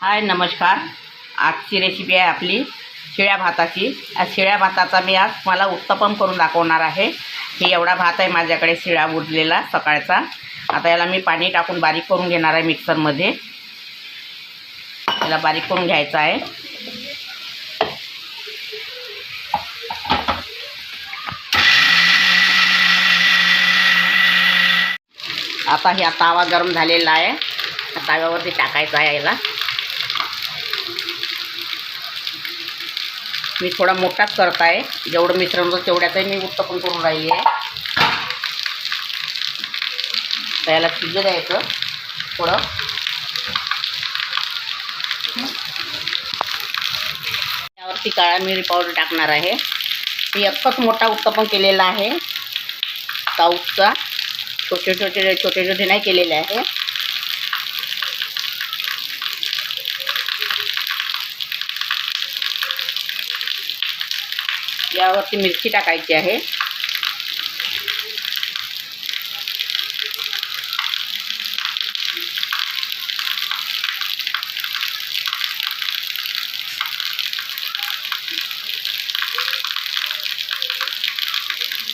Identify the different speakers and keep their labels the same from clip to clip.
Speaker 1: हाय नमस्कार. आजची रेसिपी आहे आपली शिळ्या भाताची. आज शिळ्या भाताचा मी आज मला उत्तपम करून दाखवणार आहे. हे एवढा भात आहे माझ्याकडे शिळा उरलेला सकाळचा. आता याला मी पाणी टाकून बारीक करून घेणार आहे मिक्सरमध्ये. याला बारीक करून घ्यायचा आहे. आता ह्या तावा गरम झालेला आहे. तव्यावरती ताव्यावरती टाकायचा आहे याला. मी थोडा मोठाच करत आहे. जेवढं मिश्रण होतं तेवढ्यातही मी उत्तपन करून राहिली आहे. त्याला शिजू द्यायचं थोडं. त्यावरती काळा मिरी पावडर टाकणार आहे. मी एकच मोठा उत्तपन केलेला आहे. साऊथचा. छोटे छोटे छोटे छोटे नाही केलेले आहे. यावरती मिरची टाकायची आहे.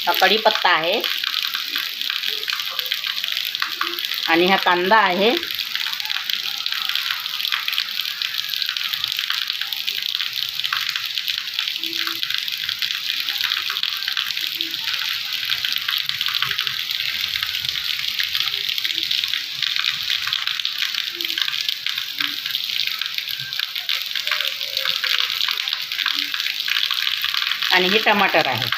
Speaker 1: हा कढीपत्ता आहे. आणि हा कांदा आहे. आणि हे टमाटर आहे.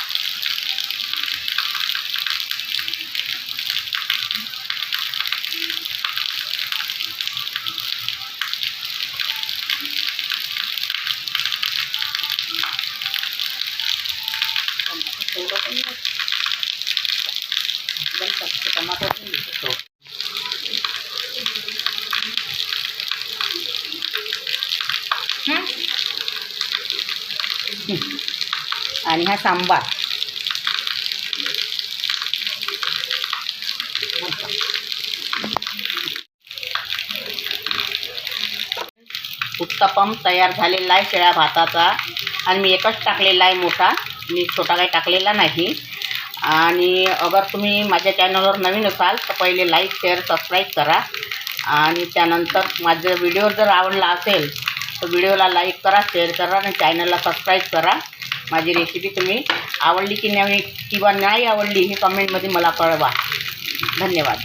Speaker 1: टमाटर पण आणि हा सांबार उत्तपम तयार झालेला आहे शेळ्या भाताचा. आणि मी एकच टाकलेला आहे मोठा. मी छोटा काही टाकलेला नाही. आणि अगर तुम्ही माझ्या चॅनलवर नवीन असाल तर पहिले लाईक शेअर सबस्क्राईब करा. आणि त्यानंतर माझं व्हिडिओ जर आवडला असेल तर व्हिडिओला लाईक करा शेअर करा आणि चॅनलला सबस्क्राईब करा. माझी रेसिपी तुम्ही आवडली की नाही किंवा नाही आवडली हे कमेंटमध्ये मला कळवा. धन्यवाद.